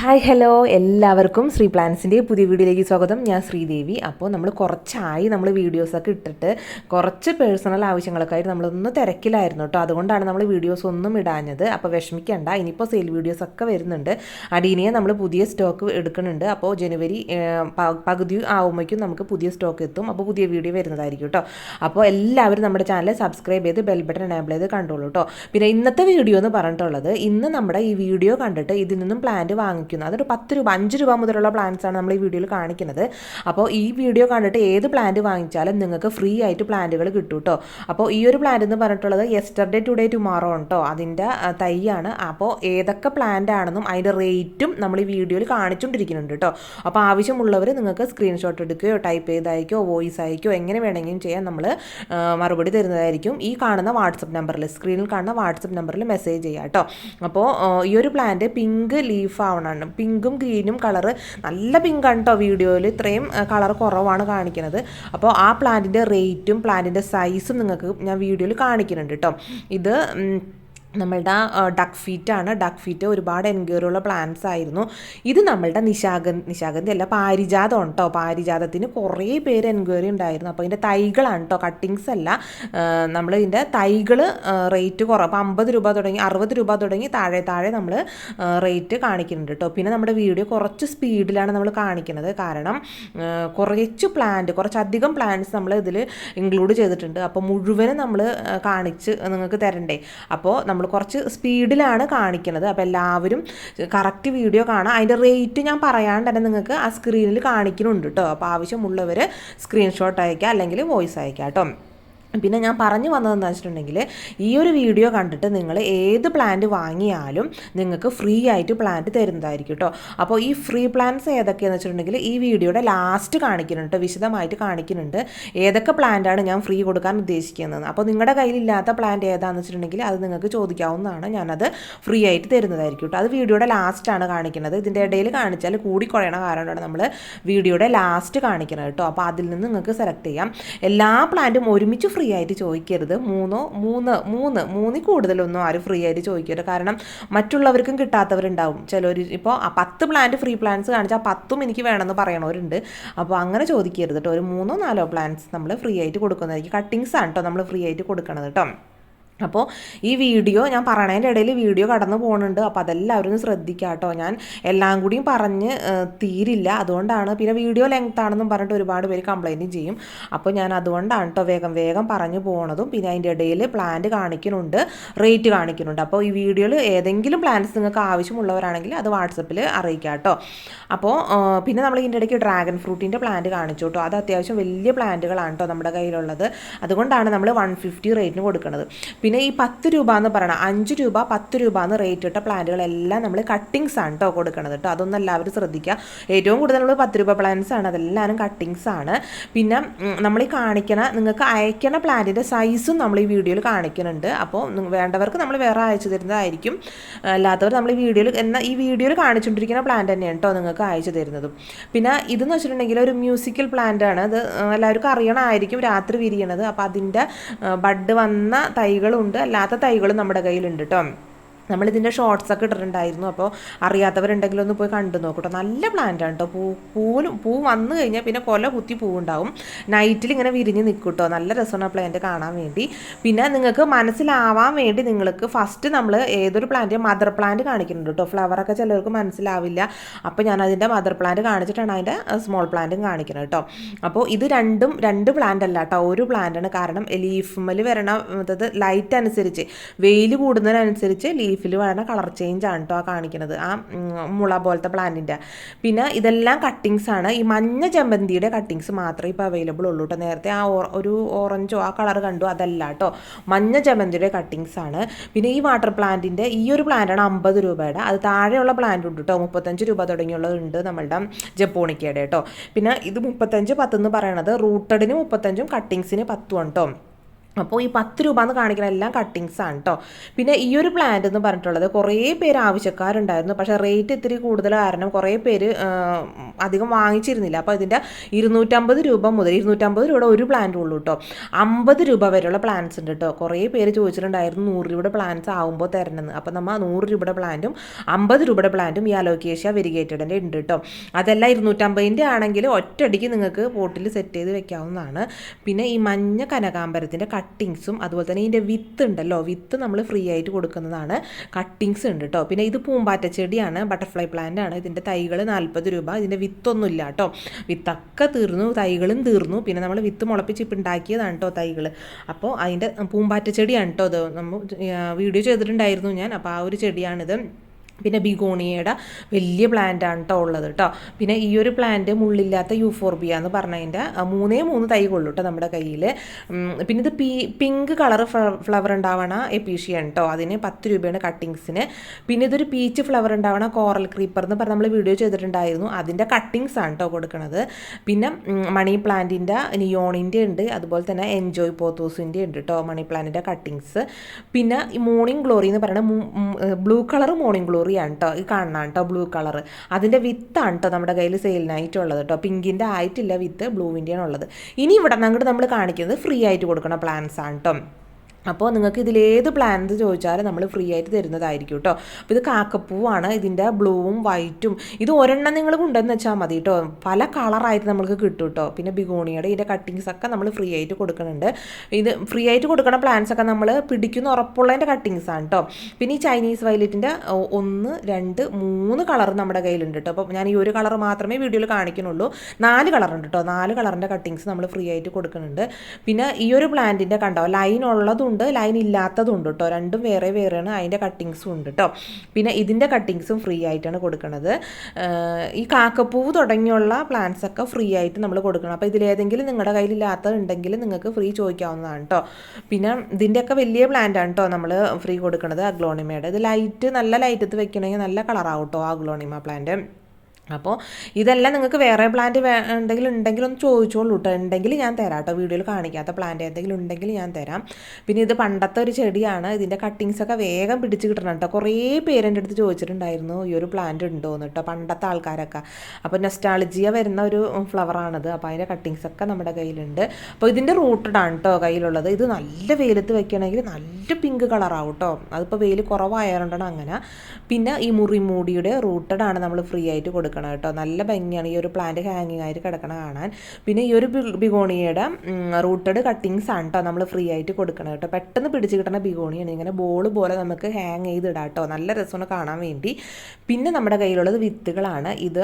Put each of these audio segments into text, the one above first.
Hi hello എല്ലാവർക്കും ശ്രീ പ്ലാൻസിന്റെ പുതിയ വീഡിയോയിലേക്ക് സ്വാഗതം. ഞാൻ ശ്രീദേവി. അപ്പോൾ നമ്മൾ കുറച്ചായി നമ്മൾ വീഡിയോസൊക്കെ ഇട്ടിട്ട് കുറച്ച് പേഴ്സണൽ ആവശ്യങ്ങളൊക്കെ ആയിട്ട് നമ്മളൊന്ന് തിരക്കിലായിരുന്നു കേട്ടോ. അതുകൊണ്ടാണ് നമ്മൾ വീഡിയോസ് ഒന്നും ഇടാഞ്ഞത്. അപ്പോൾ വിഷമിക്കേണ്ട. ഇനിയിപ്പോൾ സെയിൽ വീഡിയോസ് ഒക്കെ വരുന്നുണ്ട്. അടീനിയെ നമ്മൾ പുതിയ സ്റ്റോക്ക് എടുക്കുന്നുണ്ട്. അപ്പോൾ ജനുവരി പകുതി ആവുമ്പോഴേക്കും നമുക്ക് പുതിയ സ്റ്റോക്ക് എത്തും. അപ്പോൾ പുതിയ വീഡിയോ വരുന്നതായിരിക്കും കേട്ടോ. അപ്പോൾ എല്ലാവരും നമ്മുടെ ചാനൽ സബ്സ്ക്രൈബ് ചെയ്ത് ബെൽ ബട്ടൺ എനേബിൾ ചെയ്ത് കണ്ടോളൂ കേട്ടോ. പിന്നെ ഇന്നത്തെ വീഡിയോ എന്ന് പറഞ്ഞിട്ടുള്ളത് ഇന്ന് നമ്മുടെ ഈ വീഡിയോ കണ്ടിട്ട് ഇതിൽ നിന്നും പ്ലാന്റ് വാങ്ങിക്കുന്നു അതൊരു പത്ത് രൂപ അഞ്ച് രൂപ മുതലുള്ള പ്ലാന്റ്സ് ആണ് നമ്മൾ ഈ വീഡിയോയിൽ കാണിക്കുന്നത്. അപ്പോൾ ഈ വീഡിയോ കണ്ടിട്ട് ഏത് പ്ലാന്റ് വാങ്ങിച്ചാലും നിങ്ങൾക്ക് ഫ്രീ ആയിട്ട് പ്ലാന്റുകൾ കിട്ടും കേട്ടോ അപ്പോൾ ഈ ഒരു പ്ലാന്റ് എന്ന് പറഞ്ഞിട്ടുള്ളത് യെസ്റ്റർഡേ ടുഡേ ടുമാറോ ഉണ്ടോ അതിന്റെ തൈയാണ്. അപ്പോൾ ഏതൊക്കെ പ്ലാന്റ് ആണെന്നും അതിന്റെ റേറ്റും നമ്മൾ ഈ വീഡിയോയിൽ കാണിച്ചുകൊണ്ടിരിക്കുന്നുണ്ട് കേട്ടോ അപ്പോൾ ആവശ്യമുള്ളവർ നിങ്ങൾക്ക് സ്ക്രീൻഷോട്ട് എടുക്കുകയോ ടൈപ്പ് ചെയ്തയക്കോ വോയിസ് അയക്കോ എങ്ങനെ വേണമെങ്കിലും ചെയ്യാൻ നമ്മൾ മറുപടി തരുന്നതായിരിക്കും. ഈ കാണുന്ന വാട്സപ്പ് നമ്പറിൽ സ്ക്രീനിൽ കാണുന്ന വാട്സപ്പ് നമ്പറിൽ മെസ്സേജ് ചെയ്യാം കേട്ടോ അപ്പോൾ ഈ ഒരു പ്ലാന്റ് പിങ്ക് ലീഫ് ആവണമാണ് പിങ്കും ഗ്രീനും കളറ് നല്ല പിങ്ക് ആണ് കേട്ടോ വീഡിയോയിൽ ഇത്രയും കളർ കുറവാണ് കാണിക്കുന്നത് അപ്പോൾ ആ പ്ലാന്റിന്റെ റേറ്റും പ്ലാന്റിന്റെ സൈസും നിങ്ങൾക്ക് ഞാൻ വീഡിയോയിൽ കാണിക്കുന്നുണ്ട് കേട്ടോ ഇത് നമ്മളുടെ ഡക്ക് ഫീറ്റ് ആണ്. ഡക്ക് ഫീറ്റ് ഒരുപാട് എൻക്വയറിയുള്ള പ്ലാന്റ്സ് ആയിരുന്നു. ഇത് നമ്മളുടെ നിശാഗ നിശാഗന്ധി അല്ല പാരിജാതം കേട്ടോ പാരിജാതത്തിന് കുറേ പേര് എൻക്വയറി ഉണ്ടായിരുന്നു. അപ്പോൾ ഇതിന്റെ തൈകളാണ് കേട്ടോ കട്ടിങ്സ് അല്ല. നമ്മൾ ഇതിന്റെ തൈകൾ റേറ്റ് കുറവ്. അപ്പോൾ അമ്പത് രൂപ തുടങ്ങി അറുപത് രൂപ തുടങ്ങി താഴെ താഴെ നമ്മൾ റേറ്റ് കാണിക്കുന്നുണ്ട് കേട്ടോ പിന്നെ നമ്മുടെ വീഡിയോ കുറച്ച് സ്പീഡിലാണ് നമ്മൾ കാണിക്കുന്നത്. കാരണം കുറച്ച് പ്ലാന്റ് കുറച്ചധികം പ്ലാന്റ്സ് നമ്മൾ ഇതിൽ ഇൻക്ലൂഡ് ചെയ്തിട്ടുണ്ട്. അപ്പോൾ മുഴുവനും നമ്മൾ കാണിച്ച് നിങ്ങൾക്ക് തരണ്ടേ. അപ്പോൾ നമ്മൾ കുറച്ച് സ്പീഡിലാണ് കാണിക്കുന്നത്. അപ്പോൾ എല്ലാവരും കറക്റ്റ് വീഡിയോ കാണാം. അതിന്റെ റേറ്റ് ഞാൻ പറയാണ്ട് തന്നെ നിങ്ങൾക്ക് ആ സ്ക്രീനിൽ കാണിക്കുന്നുണ്ട് കേട്ടോ അപ്പോൾ ആവശ്യമുള്ളവർ സ്ക്രീൻഷോട്ട് അയക്കുക അല്ലെങ്കിൽ വോയിസ് അയക്കുക കേട്ടോ പിന്നെ ഞാൻ പറഞ്ഞു വന്നതെന്ന് വെച്ചിട്ടുണ്ടെങ്കിൽ ഈ ഒരു വീഡിയോ കണ്ടിട്ട് നിങ്ങൾ ഏത് പ്ലാന്റ് വാങ്ങിയാലും നിങ്ങൾക്ക് ഫ്രീ ആയിട്ട് പ്ലാന്റ് തരുന്നതായിരിക്കും കേട്ടോ അപ്പോൾ ഈ ഫ്രീ പ്ലാന്റ്സ് ഏതൊക്കെയാണെന്ന് വെച്ചിട്ടുണ്ടെങ്കിൽ ഈ വീഡിയോയുടെ ലാസ്റ്റ് കാണിക്കുന്നുണ്ട് വിശദമായിട്ട് കാണിക്കുന്നുണ്ട് ഏതൊക്കെ പ്ലാന്റാണ് ഞാൻ ഫ്രീ കൊടുക്കാൻ ഉദ്ദേശിക്കുന്നത്. അപ്പോൾ നിങ്ങളുടെ കയ്യിലില്ലാത്ത പ്ലാന്റ് ഏതാണെന്ന് വെച്ചിട്ടുണ്ടെങ്കിൽ അത് നിങ്ങൾക്ക് ചോദിക്കാവുന്നതാണ്. ഞാനത് ഫ്രീ ആയിട്ട് തരുന്നതായിരിക്കും കേട്ടോ അത് വീഡിയോയുടെ ലാസ്റ്റാണ് കാണിക്കുന്നത്. ഇതിന്റെ ഇടയിൽ കാണിച്ചാൽ കൂടി കുറയണ കാരണമാണ് നമ്മൾ വീഡിയോയുടെ ലാസ്റ്റ് കാണിക്കുന്നത് കേട്ടോ അപ്പോൾ അതിൽ നിന്ന് നിങ്ങൾക്ക് സെലക്ട് ചെയ്യാം. എല്ലാ പ്ലാന്റും ഒരുമിച്ച് ഫ്രീ ആയിട്ട് ചോദിക്കരുത്. മൂന്നോ മൂന്ന് മൂന്ന് മൂന്നിൽ കൂടുതലൊന്നും ആരും ഫ്രീ ആയിട്ട് ചോദിക്കരുത്. കാരണം മറ്റുള്ളവർക്കും കിട്ടാത്തവരുണ്ടാവും. ചിലർ ഇപ്പോൾ പത്ത് പ്ലാന്റ് ഫ്രീ പ്ലാന്റ്സ് കാണിച്ചാൽ പത്തും എനിക്ക് വേണമെന്ന് പറയണവരുണ്ട്. അപ്പോൾ അങ്ങനെ ചോദിക്കരുത് കേട്ടോ. ഒരു മൂന്നോ നാലോ പ്ലാന്റ്സ് നമ്മൾ ഫ്രീ ആയിട്ട് കൊടുക്കുന്നതായിരിക്കും. കട്ടിങ്സ് ആണ് കേട്ടോ നമ്മൾ ഫ്രീ ആയിട്ട് കൊടുക്കണത് കേട്ടോ. അപ്പോൾ ഈ വീഡിയോ ഞാൻ പറയണതിന്റെ ഇടയിൽ വീഡിയോ കടന്നു പോകുന്നുണ്ട് അപ്പോൾ അതെല്ലാവരും ശ്രദ്ധിക്കുക കേട്ടോ ഞാൻ എല്ലാം കൂടിയും പറഞ്ഞ് തീരില്ല. അതുകൊണ്ടാണ് പിന്നെ വീഡിയോ ലെങ്ത് ആണെന്നും പറഞ്ഞിട്ട് ഒരുപാട് പേര് കംപ്ലൈന്റും ചെയ്യും. അപ്പോൾ ഞാൻ അതുകൊണ്ടാണ് കേട്ടോ വേഗം വേഗം പറഞ്ഞു പോകണതും പിന്നെ അതിന്റെ ഇടയിൽ പ്ലാന്റ് കാണിക്കുന്നുണ്ട് റേറ്റ് കാണിക്കുന്നുണ്ട്. അപ്പോൾ ഈ വീഡിയോയിൽ ഏതെങ്കിലും പ്ലാന്റ്സ് നിങ്ങൾക്ക് ആവശ്യമുള്ളവരാണെങ്കിൽ അത് വാട്സപ്പിൽ അറിയിക്കാം കേട്ടോ അപ്പോൾ പിന്നെ നമ്മൾ ഇതിന്റെ ഇടയ്ക്ക് ഡ്രാഗൺ ഫ്രൂട്ടിന്റെ പ്ലാന്റ് കാണിച്ചു കേട്ടോ അത് അത്യാവശ്യം വലിയ പ്ലാന്റുകളാണ് കേട്ടോ നമ്മുടെ കയ്യിലുള്ളത്. അതുകൊണ്ടാണ് നമ്മൾ വൺ ഫിഫ്റ്റി റേറ്റിന് കൊടുക്കുന്നത് പിന്നെ ഈ പത്ത് രൂപ എന്ന് പറയണം. അഞ്ച് രൂപ പത്ത് രൂപ എന്ന് റേറ്റ് ഇട്ട പ്ലാന്റുകളെല്ലാം നമ്മൾ കട്ടിങ്സ് ആണ് കേട്ടോ കൊടുക്കണത് കേട്ടോ അതൊന്നും എല്ലാവരും ശ്രദ്ധിക്കുക ഏറ്റവും കൂടുതൽ നമ്മൾ പത്ത് രൂപ പ്ലാന്റ്സ് ആണ്. അതെല്ലാവരും കട്ടിങ്സ് ആണ്. പിന്നെ നമ്മൾ ഈ കാണിക്കണ നിങ്ങൾക്ക് അയക്കണ പ്ലാന്റിന്റെ സൈസും നമ്മൾ ഈ വീഡിയോയിൽ കാണിക്കുന്നുണ്ട് അപ്പോൾ വേണ്ടവർക്ക് നമ്മൾ വേറെ അയച്ചു തരുന്നതായിരിക്കും. അല്ലാത്തവർ നമ്മൾ ഈ വീഡിയോയിൽ എന്നാൽ ഈ വീഡിയോയിൽ കാണിച്ചുകൊണ്ടിരിക്കുന്ന പ്ലാന്റ് തന്നെയാണ് കേട്ടോ നിങ്ങൾക്ക് അയച്ചു തരുന്നതും. പിന്നെ ഇതെന്ന് വെച്ചിട്ടുണ്ടെങ്കിൽ ഒരു മ്യൂസിക്കൽ പ്ലാന്റ് ആണ്. അത് എല്ലാവർക്കും അറിയണമായിരിക്കും രാത്രി വിരിയണത്. അപ്പോൾ അതിന്റെ ബഡ് വന്ന തൈകളുണ്ട് അല്ലാത്ത തൈകളും നമ്മുടെ കയ്യിലുണ്ട് കേട്ടോ നമ്മളിതിന്റെ ഷോർട്സ് ഒക്കെ ഇട്ടിട്ടുണ്ടായിരുന്നു. അപ്പോൾ അറിയാത്തവരുണ്ടെങ്കിൽ ഒന്ന് പോയി കണ്ടു നോക്കട്ടോ നല്ല പ്ലാന്റ് ആണ് കേട്ടോ പൂ പൂലും പൂ വന്നു കഴിഞ്ഞാൽ പിന്നെ കൊല കുത്തി പൂവുണ്ടാവും. നൈറ്റിൽ ഇങ്ങനെ വിരിഞ്ഞ് നിൽക്കും കേട്ടോ നല്ല രസമാണ് പ്ലാന്റ് കാണാൻ വേണ്ടി. പിന്നെ നിങ്ങൾക്ക് മനസ്സിലാവാൻ വേണ്ടി നിങ്ങൾക്ക് ഫസ്റ്റ് നമ്മൾ ഏതൊരു പ്ലാന്റ് മദർ പ്ലാന്റ് കാണിക്കുന്നുണ്ട് കേട്ടോ ഫ്ലവറൊക്കെ ചിലർക്ക് മനസ്സിലാവില്ല. അപ്പോൾ ഞാൻ അതിന്റെ മദർ പ്ലാന്റ് കാണിച്ചിട്ടാണ് അതിന്റെ സ്മോൾ പ്ലാന്റും കാണിക്കുന്നത് കേട്ടോ അപ്പോൾ ഇത് രണ്ടും രണ്ട് പ്ലാന്റ് അല്ല കേട്ടോ ഒരു പ്ലാന്റാണ് കാരണം ലീഫ്മൽ വരണ അതായത് ലൈറ്റ് അനുസരിച്ച് വെയിൽ കൂടുന്നതിനനുസരിച്ച് ലീഫിൽ വേണ കളർ ചേഞ്ച് ആണ് കേട്ടോ കാണിക്കുന്നത് ആ മുള പോലത്തെ പ്ലാന്റിന്റെ പിന്നെ ഇതെല്ലാം കട്ടിങ്സ് ആണ്. ഈ മഞ്ഞ ചെമ്പന്തിയുടെ കട്ടിങ്സ് മാത്രമേ ഇപ്പോൾ അവൈലബിൾ ഉള്ളൂ കേട്ടോ നേരത്തെ ആ ഒരു ഓറഞ്ചോ ആ കളർ കണ്ടു അതല്ല കേട്ടോ മഞ്ഞ ചെമ്പന്തിയുടെ കട്ടിങ്സ് ആണ്. പിന്നെ ഈ വാട്ടർ പ്ലാന്റിന്റെ ഈ ഒരു പ്ലാന്റാണ് അമ്പത് രൂപയുടെ. അത് താഴെയുള്ള പ്ലാന്റ് ഉണ്ട് കേട്ടോ മുപ്പത്തഞ്ച് രൂപ തുടങ്ങിയുള്ളതുണ്ട് നമ്മളുടെ ജപ്പോണിക്കയുടെ കേട്ടോ പിന്നെ ഇത് മുപ്പത്തഞ്ച് പത്ത് എന്ന് പറയണത് റൂട്ടഡിന് മുപ്പത്തഞ്ചും കട്ടിങ്സിന് പത്തും കേട്ടോ അപ്പോൾ ഈ പത്ത് രൂപ എന്ന് കാണിക്കുന്ന എല്ലാം കട്ടിങ്സ് ആണ് കേട്ടോ പിന്നെ ഈ ഒരു പ്ലാന്റ് എന്ന് പറഞ്ഞിട്ടുള്ളത് കുറേ പേര് ആവശ്യക്കാരുണ്ടായിരുന്നു. പക്ഷേ റേറ്റ് ഇത്തിരി കൂടുതൽ കാരണം കുറേ പേര് അധികം വാങ്ങിച്ചിരുന്നില്ല. അപ്പോൾ ഇതിന്റെ ഇരുന്നൂറ്റമ്പത് രൂപ മുതൽ ഇരുന്നൂറ്റമ്പത് രൂപയുടെ ഒരു പ്ലാന്റ് ഉള്ളൂ കേട്ടോ അമ്പത് രൂപ വരെയുള്ള പ്ലാന്റ്സ് ഉണ്ട് കേട്ടോ കുറേ പേര് ചോദിച്ചിട്ടുണ്ടായിരുന്നു നൂറ് രൂപയുടെ പ്ലാന്റ്സ് ആകുമ്പോൾ തരണമെന്ന് അപ്പോൾ നമ്മൾ നൂറ് രൂപയുടെ പ്ലാന്റും അമ്പത് രൂപയുടെ പ്ലാന്റും ഈ അലോക്കേഷ്യ വെരിഗേറ്റഡിന്റെ ഉണ്ട് കേട്ടോ അതെല്ലാം ഇരുന്നൂറ്റമ്പതിന്റെ ആണെങ്കിൽ ഒറ്റയടിക്ക് നിങ്ങൾക്ക് പോട്ടിൽ സെറ്റ് ചെയ്ത് വെക്കാവുന്നതാണ്. പിന്നെ ഈ മഞ്ഞ കനകാമ്പരത്തിന്റെ കട്ടിങ്സും അതുപോലെ തന്നെ ഇതിന്റെ വിത്ത് ഉണ്ടല്ലോ വിത്ത് നമ്മൾ ഫ്രീ ആയിട്ട് കൊടുക്കുന്നതാണ് കട്ടിങ്സ് ഉണ്ട് കേട്ടോ പിന്നെ ഇത് പൂമ്പാറ്റ ചെടിയാണ് ബട്ടർഫ്ലൈ പ്ലാന്റ് ആണ്. ഇതിന്റെ തൈകൾ നാൽപ്പത് രൂപ ഇതിന്റെ വിത്തൊന്നും ഇല്ല കേട്ടോ വിത്തൊക്കെ തീർന്നു തൈകളും തീർന്നു. പിന്നെ നമ്മൾ വിത്ത് മുളപ്പിച്ച് ഇപ്പം ഉണ്ടാക്കിയതാണ് കേട്ടോ തൈകൾ അപ്പോൾ അതിന്റെ പൂമ്പാറ്റ ചെടിയാണ് കേട്ടോ ഇത്. നമ്മൾ വീഡിയോ ചെയ്തിട്ടുണ്ടായിരുന്നു ഞാൻ. അപ്പോൾ ആ ഒരു ചെടിയാണിത്. പിന്നെ ബിഗോണിയയുടെ വലിയ പ്ലാന്റ് ആണ് കേട്ടോ ഉള്ളത് കേട്ടോ പിന്നെ ഈ ഒരു പ്ലാന്റ് മുള്ളില്ലാത്ത യൂഫോർബിയ എന്ന് പറഞ്ഞതിന്റെ മൂന്നേ മൂന്ന് തൈ കൊള്ളു കേട്ടോ നമ്മുടെ കയ്യിൽ പിന്നെ ഇത് പീ പിങ്ക് കളർ ഫ്ലവർ ഉണ്ടാവണ എപ്പീഷ്യ കേട്ടോ അതിന് പത്ത് രൂപയാണ് കട്ടിങ്സിന് പിന്നെ ഇതൊരു പീച്ച് ഫ്ലവർ ഉണ്ടാവണ കോറൽ ക്രീപ്പർ എന്ന് പറഞ്ഞ് നമ്മൾ വീഡിയോ ചെയ്തിട്ടുണ്ടായിരുന്നു. അതിന്റെ കട്ടിങ്സ് ആണ് കേട്ടോ കൊടുക്കുന്നത് പിന്നെ മണി പ്ലാന്റിന്റെ നിയോണിന്റെ ഉണ്ട്. അതുപോലെ തന്നെ എൻജോയ് പോത്തോസിന്റെ ഉണ്ട് കേട്ടോ മണി പ്ലാന്റിന്റെ കട്ടിങ്സ് പിന്നെ മോർണിംഗ് ഗ്ലോറി എന്ന് പറയുന്നത് ബ്ലൂ കളർ മോർണിംഗ് ഗ്ലോറി ആണ് കേട്ടോ ഈ കാണണം കേട്ടോ ബ്ലൂ കളർ അതിന്റെ വിത്താണ് കേട്ടോ നമ്മുടെ കയ്യിൽ സെയിലിനായിട്ടുള്ളത് കേട്ടോ പിങ്കിന്റെ ആയിട്ടില്ല വിത്ത് ബ്ലൂവിന്റെയാണ് ഉള്ളത്. ഇനി ഇവിടെ നിന്ന് അങ്ങോട്ട് നമ്മൾ കാണിക്കുന്നത് ഫ്രീ ആയിട്ട് കൊടുക്കുന്ന പ്ലാൻസ് ആണ് കേട്ടോ അപ്പോൾ നിങ്ങൾക്ക് ഇതിലേത് പ്ലാൻസ് ചോദിച്ചാലും നമ്മൾ ഫ്രീ ആയിട്ട് തരുന്നതായിരിക്കും കേട്ടോ. അപ്പോൾ ഇത് കാക്കപ്പൂവാണ് ഇതിന്റെ ബ്ലൂവും വൈറ്റും. ഇത് ഒരെണ്ണം നിങ്ങൾ കൊണ്ടുവന്ന് വെച്ചാൽ മതി കേട്ടോ. പല കളറായിട്ട് നമുക്ക് കിട്ടും കേട്ടോ. പിന്നെ ബിഗോണിയുടെ ഇതിന്റെ കട്ടിങ്സ് ഒക്കെ നമ്മൾ ഫ്രീ ആയിട്ട് കൊടുക്കുന്നുണ്ട്. ഇത് ഫ്രീ ആയിട്ട് കൊടുക്കുന്ന പ്ലാൻസ് ഒക്കെ നമ്മൾ പിടിക്കുന്ന ഉറപ്പുള്ളതിന്റെ കട്ടിങ്സ് ആണ് കേട്ടോ. പിന്നെ ഈ ചൈനീസ് വയലറ്റിന്റെ ഒന്ന് രണ്ട് മൂന്ന് കളർ നമ്മുടെ കയ്യിലുണ്ട് കേട്ടോ. അപ്പോൾ ഞാൻ ഈ ഒരു കളർ മാത്രമേ വീഡിയോയിൽ കാണിക്കുന്നുള്ളൂ. നാല് കളറുണ്ട് കേട്ടോ. നാല് കളറിന്റെ കട്ടിങ്സ് നമ്മൾ ഫ്രീ ആയിട്ട് കൊടുക്കുന്നുണ്ട്. പിന്നെ ഈ ഒരു പ്ലാന്റിന്റെ കണ്ടോ ലൈൻ ഉള്ളതുണ്ട് ലൈൻ ഇല്ലാത്തതും ഉണ്ട് കേട്ടോ രണ്ടും വേറെ വേറെയാണ്. അതിന്റെ കട്ടിങ്സും ഉണ്ട് കേട്ടോ പിന്നെ ഇതിന്റെ കട്ടിങ്സും ഫ്രീ ആയിട്ടാണ് കൊടുക്കുന്നത് ഈ കാക്കപ്പൂവ് തുടങ്ങിയുള്ള പ്ലാന്റ്സ് ഒക്കെ ഫ്രീ ആയിട്ട് നമ്മൾ കൊടുക്കണം. അപ്പോൾ ഇതിലേതെങ്കിലും നിങ്ങളുടെ കയ്യിലില്ലാത്തതുണ്ടെങ്കിൽ നിങ്ങൾക്ക് ഫ്രീ ചോദിക്കാവുന്നതാണ് കേട്ടോ പിന്നെ ഇതിന്റെയൊക്കെ വലിയ പ്ലാന്റാണ് കേട്ടോ നമ്മൾ ഫ്രീ കൊടുക്കുന്നത് അഗ്ലോണിമയുടെ. ഇത് ലൈറ്റ് നല്ല ലൈറ്റത്ത് വെക്കണമെങ്കിൽ നല്ല കളറാവും കേട്ടോ അഗ്ലോണിമ പ്ലാന്റ് അപ്പോൾ ഇതെല്ലാം നിങ്ങൾക്ക് വേറെ പ്ലാന്റ് വേ ഉണ്ടെങ്കിൽ ഉണ്ടെങ്കിൽ ഒന്ന് ചോദിച്ചോളൂ കേട്ടോ ഉണ്ടെങ്കിൽ ഞാൻ തരാം കേട്ടോ വീഡിയോയിൽ കാണിക്കാത്ത പ്ലാന്റ് എന്തെങ്കിലും ഉണ്ടെങ്കിൽ ഞാൻ തരാം. പിന്നെ ഇത് പണ്ടത്തെ ഒരു ചെടിയാണ്. ഇതിന്റെ കട്ടിങ്സ് ഒക്കെ വേഗം പിടിച്ച് കിട്ടണം കേട്ടോ കുറേ പേരെന്റെ അടുത്ത് ചോദിച്ചിട്ടുണ്ടായിരുന്നു ഈ ഒരു പ്ലാന്റ് ഉണ്ടോ? എന്ന് കേട്ടോ പണ്ടത്തെ ആൾക്കാരൊക്കെ. അപ്പോൾ നെസ്റ്റാളജിയ വരുന്ന ഒരു ഫ്ലവറാണിത് അപ്പോൾ അതിന്റെ കട്ടിങ്സ് ഒക്കെ നമ്മുടെ കയ്യിലുണ്ട്. അപ്പോൾ ഇതിന്റെ റൂട്ടഡാണ് കേട്ടോ കയ്യിലുള്ളത്. ഇത് നല്ല വെയിലത്ത് വെക്കുകയാണെങ്കിൽ നല്ല പിങ്ക് കളറാവും കേട്ടോ അതിപ്പോൾ വെയിൽ കുറവായതുകൊണ്ടാണ് അങ്ങനെ. പിന്നെ ഈ മുറിമൂടിയുടെ റൂട്ടഡാണ് നമ്മൾ ഫ്രീ ആയിട്ട് കൊടുക്കണം കേട്ടോ. നല്ല ഭംഗിയാണ്. ഈ ഒരു പ്ലാന്റ് ഹാങ്ങിങ് ആയിട്ട് കിടക്കണ കാണാൻ. പിന്നെ ഈ ഒരു ബിഗോണിയുടെ റൂട്ടഡ് കട്ടിങ്സ് ആണ് കേട്ടോ നമ്മൾ ഫ്രീ ആയിട്ട് കൊടുക്കണം കേട്ടോ. പെട്ടെന്ന് പിടിച്ച് കിട്ടുന്ന ബിഗോണിയാണ്. ഇങ്ങനെ ബോൾ പോലെ നമുക്ക് ഹാങ് ചെയ്തിടാം കേട്ടോ. നല്ല രസമാണ് കാണാൻ വേണ്ടി. പിന്നെ നമ്മുടെ കയ്യിലുള്ളത് വിത്തുകളാണ്. ഇത്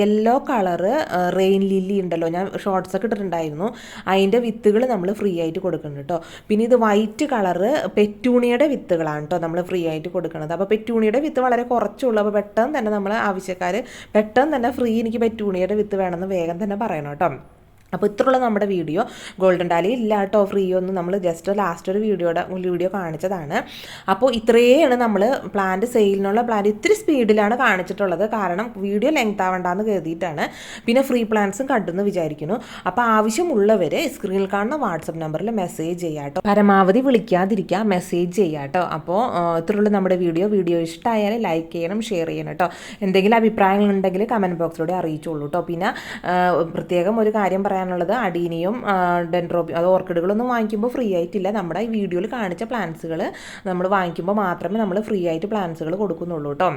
യെല്ലോ കളറ് റെയിൻ ലില്ലി ഉണ്ടല്ലോ. ഞാൻ ഷോർട്സ് ഒക്കെ ഇട്ടിട്ടുണ്ടായിരുന്നു. അതിന്റെ വിത്തുകൾ നമ്മൾ ഫ്രീ ആയിട്ട് കൊടുക്കുന്നുണ്ട് കേട്ടോ. പിന്നെ ഇത് വൈറ്റ് കളറ് പെറ്റൂണിയുടെ വിത്തുകളാണ് കേട്ടോ നമ്മൾ ഫ്രീ ആയിട്ട് കൊടുക്കുന്നത് അപ്പോൾ പെറ്റൂണിയുടെ വിത്ത് വളരെ കുറച്ചുള്ളൂ. അപ്പോൾ പെട്ടെന്ന് തന്നെ നമ്മൾ ആവശ്യക്കാർ പെട്ടെന്ന് തന്നെ ഫ്രീ എനിക്ക് പറ്റൂണിയുടെ വിത്ത് വേണമെന്ന് വേഗം തന്നെ പറയണം കേട്ടോ. അപ്പോൾ ഇത്രയുള്ള നമ്മുടെ വീഡിയോ. ഗോൾഡൻ ഡാലി ഇല്ല കേട്ടോ ഫ്രീ ഒന്നും. നമ്മൾ ജസ്റ്റ് ലാസ്റ്റ് ഒരു വീഡിയോയുടെ വീഡിയോ കാണിച്ചതാണ്. അപ്പോൾ ഇത്രയാണ് നമ്മൾ പ്ലാന്റ് സെയിലിനുള്ള പ്ലാന്റ് ഇത്തിരി സ്പീഡിലാണ് കാണിച്ചിട്ടുള്ളത്. കാരണം വീഡിയോ ലെങ്ത് ആവണ്ടെന്ന് കരുതിയിട്ടാണ്. പിന്നെ ഫ്രീ പ്ലാൻസും കണ്ടെന്ന് വിചാരിക്കുന്നു. അപ്പോൾ ആവശ്യമുള്ളവർ സ്ക്രീനിൽ കാണുന്ന വാട്സപ്പ് നമ്പറിൽ മെസ്സേജ് ചെയ്യാം കേട്ടോ. പരമാവധി വിളിക്കാതിരിക്കുക മെസ്സേജ് ചെയ്യാം കേട്ടോ. അപ്പോൾ ഇത്രയുള്ള നമ്മുടെ വീഡിയോ. വീഡിയോ ഇഷ്ടമായാൽ ലൈക്ക് ചെയ്യണം ഷെയർ ചെയ്യണം കേട്ടോ. എന്തെങ്കിലും അഭിപ്രായങ്ങളുണ്ടെങ്കിൽ കമന്റ് ബോക്സിലൂടെ അറിയിച്ചോളൂ കേട്ടോ. പിന്നെ പ്രത്യേകം ഒരു കാര്യം പറയാനുള്ളത് അടീനിയും ഡെൻഡ്രോബി അത് ഓർക്കിഡുകളൊന്നും വാങ്ങിക്കുമ്പോൾ ഫ്രീ ആയിട്ടില്ല. നമ്മുടെ ഈ വീഡിയോയിൽ കാണിച്ച പ്ലാന്റ്സുകൾ നമ്മൾ വാങ്ങിക്കുമ്പോൾ മാത്രമേ നമ്മൾ ഫ്രീ ആയിട്ട് പ്ലാന്റ്സുകൾ കൊടുക്കുന്നുള്ളൂ കേട്ടോ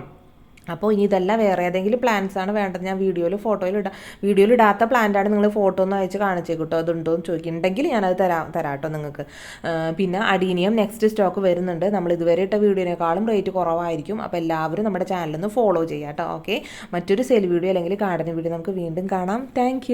അപ്പോൾ ഇനി ഇതല്ല വേറെ ഏതെങ്കിലും പ്ലാന്റ്സ് ആണ് വേണ്ടത്. ഞാൻ വീഡിയോയിൽ ഫോട്ടോയിൽ ഇടാം വീഡിയോയിൽ ഇടാത്ത പ്ലാന്റാണ് നിങ്ങൾ ഫോട്ടോ ഒന്ന് അയച്ച് കാണിച്ചേക്കൂട്ടോ അതുണ്ടോ എന്ന് ചോദിക്കുന്നുണ്ടെങ്കിൽ ഞാനത് തരാം കേട്ടോ നിങ്ങൾക്ക്. പിന്നെ അഡീനിയം നെക്സ്റ്റ് സ്റ്റോക്ക് വരുന്നുണ്ട്. നമ്മൾ ഇതുവരെ ഇട്ട വീഡിയോനേക്കാളും റേറ്റ് കുറവായിരിക്കും. അപ്പോൾ എല്ലാവരും നമ്മുടെ ചാനലിൽ നിന്ന് ഫോളോ ചെയ്യാം കേട്ടോ ഓക്കെ മറ്റൊരു സെയിൽ വീഡിയോ അല്ലെങ്കിൽ ഗാർഡൻ വീഡിയോ നമുക്ക് വീണ്ടും കാണാം. താങ്ക്